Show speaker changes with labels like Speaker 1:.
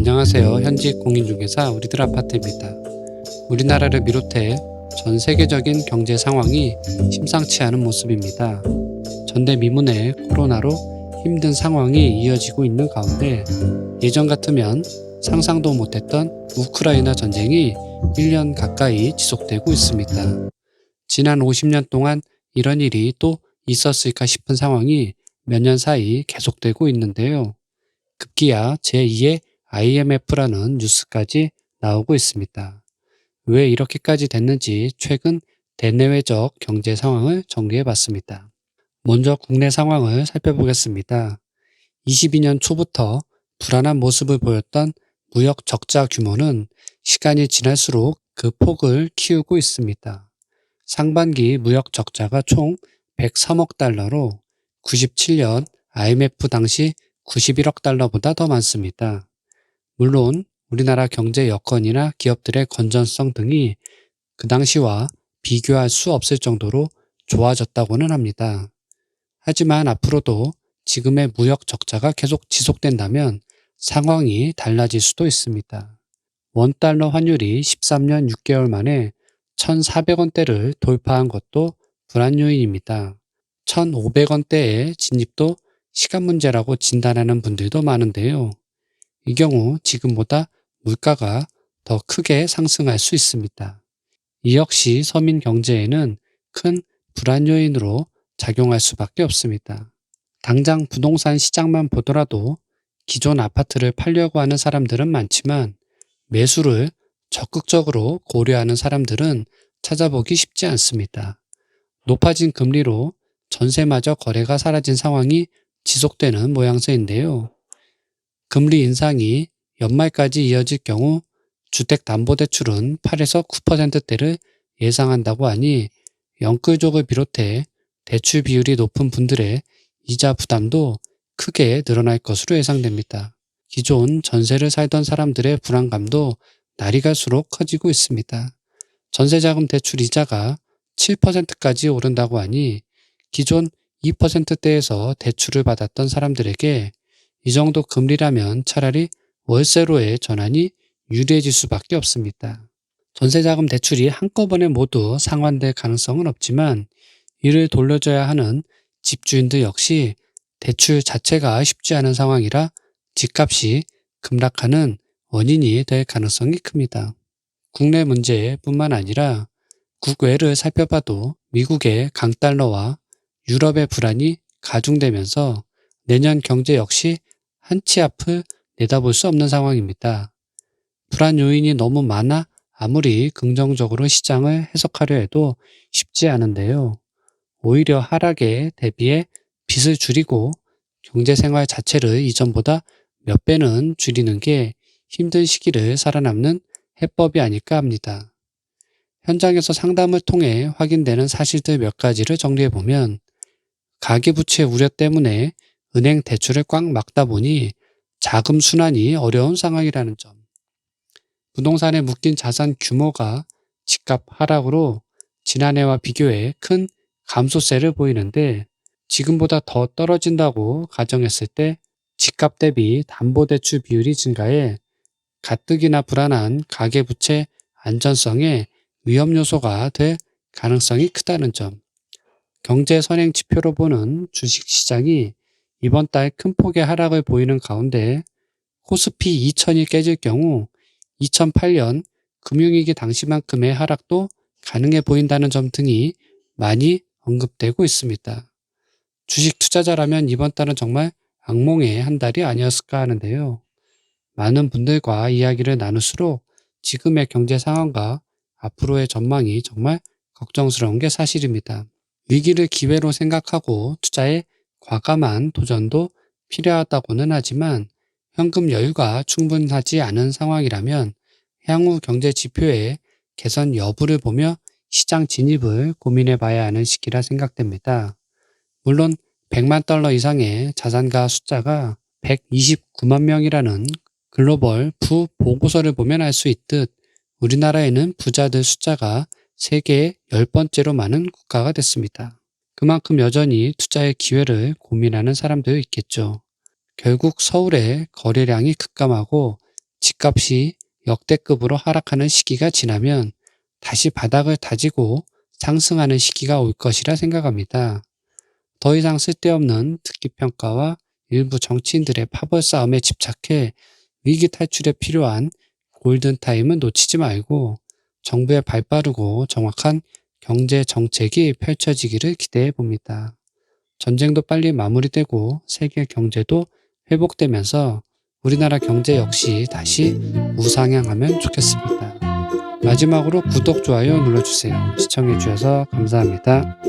Speaker 1: 안녕하세요. 현직 공인중개사 우리들 아파트입니다. 우리나라를 비롯해 전 세계적인 경제 상황이 심상치 않은 모습입니다. 전대미문의 코로나로 힘든 상황이 이어지고 있는 가운데 예전 같으면 상상도 못했던 우크라이나 전쟁이 1년 가까이 지속되고 있습니다. 지난 50년 동안 이런 일이 또 있었을까 싶은 상황이 몇 년 사이 계속되고 있는데요. 급기야 제2의 IMF라는 뉴스까지 나오고 있습니다. 왜 이렇게까지 됐는지 최근 대내외적 경제 상황을 정리해 봤습니다. 먼저 국내 상황을 살펴보겠습니다. 22년 초부터 불안한 모습을 보였던 무역 적자 규모는 시간이 지날수록 그 폭을 키우고 있습니다. 상반기 무역 적자가 총 103억 달러로 97년 IMF 당시 91억 달러보다 더 많습니다. 물론 우리나라 경제 여건이나 기업들의 건전성 등이 그 당시와 비교할 수 없을 정도로 좋아졌다고는 합니다. 하지만 앞으로도 지금의 무역 적자가 계속 지속된다면 상황이 달라질 수도 있습니다. 원달러 환율이 13년 6개월 만에 1,400원대를 돌파한 것도 불안 요인입니다. 1,500원대의 진입도 시간 문제라고 진단하는 분들도 많은데요. 이 경우 지금보다 물가가 더 크게 상승할 수 있습니다. 이 역시 서민 경제에는 큰 불안 요인으로 작용할 수밖에 없습니다. 당장 부동산 시장만 보더라도 기존 아파트를 팔려고 하는 사람들은 많지만 매수를 적극적으로 고려하는 사람들은 찾아보기 쉽지 않습니다. 높아진 금리로 전세마저 거래가 사라진 상황이 지속되는 모양새인데요. 금리 인상이 연말까지 이어질 경우 주택담보대출은 8에서 9%대를 예상한다고 하니 영끌족을 비롯해 대출 비율이 높은 분들의 이자 부담도 크게 늘어날 것으로 예상됩니다. 기존 전세를 살던 사람들의 불안감도 날이 갈수록 커지고 있습니다. 전세자금 대출 이자가 7%까지 오른다고 하니 기존 2%대에서 대출을 받았던 사람들에게 이 정도 금리라면 차라리 월세로의 전환이 유리해질 수밖에 없습니다. 전세자금 대출이 한꺼번에 모두 상환될 가능성은 없지만 이를 돌려줘야 하는 집주인들 역시 대출 자체가 쉽지 않은 상황이라 집값이 급락하는 원인이 될 가능성이 큽니다. 국내 문제뿐만 아니라 국외를 살펴봐도 미국의 강달러와 유럽의 불안이 가중되면서 내년 경제 역시 한치 앞을 내다볼 수 없는 상황입니다. 불안 요인이 너무 많아 아무리 긍정적으로 시장을 해석하려 해도 쉽지 않은데요. 오히려 하락에 대비해 빚을 줄이고 경제 생활 자체를 이전보다 몇 배는 줄이는 게 힘든 시기를 살아남는 해법이 아닐까 합니다. 현장에서 상담을 통해 확인되는 사실들 몇 가지를 정리해 보면 가계부채 우려 때문에 은행 대출을 꽉 막다 보니 자금 순환이 어려운 상황이라는 점. 부동산에 묶인 자산 규모가 집값 하락으로 지난해와 비교해 큰 감소세를 보이는데 지금보다 더 떨어진다고 가정했을 때 집값 대비 담보대출 비율이 증가해 가뜩이나 불안한 가계부채 안전성에 위험 요소가 될 가능성이 크다는 점. 경제 선행 지표로 보는 주식 시장이 이번 달 큰 폭의 하락을 보이는 가운데 코스피 2000이 깨질 경우 2008년 금융위기 당시만큼의 하락도 가능해 보인다는 점 등이 많이 언급되고 있습니다. 주식 투자자라면 이번 달은 정말 악몽의 한 달이 아니었을까 하는데요. 많은 분들과 이야기를 나눌수록 지금의 경제 상황과 앞으로의 전망이 정말 걱정스러운 게 사실입니다. 위기를 기회로 생각하고 투자에 과감한 도전도 필요하다고는 하지만 현금 여유가 충분하지 않은 상황이라면 향후 경제 지표의 개선 여부를 보며 시장 진입을 고민해 봐야 하는 시기라 생각됩니다. 물론 100만 달러 이상의 자산가 숫자가 129만 명이라는 글로벌 부 보고서를 보면 알 수 있듯 우리나라에는 부자들 숫자가 세계 10번째로 많은 국가가 됐습니다. 그만큼 여전히 투자의 기회를 고민하는 사람도 있겠죠. 결국 서울의 거래량이 급감하고 집값이 역대급으로 하락하는 시기가 지나면 다시 바닥을 다지고 상승하는 시기가 올 것이라 생각합니다. 더 이상 쓸데없는 특기평가와 일부 정치인들의 파벌 싸움에 집착해 위기 탈출에 필요한 골든타임은 놓치지 말고 정부의 발 빠르고 정확한 경제 정책이 펼쳐지기를 기대해 봅니다. 전쟁도 빨리 마무리되고 세계 경제도 회복되면서 우리나라 경제 역시 다시 우상향하면 좋겠습니다. 마지막으로 구독, 좋아요 눌러주세요. 시청해주셔서 감사합니다.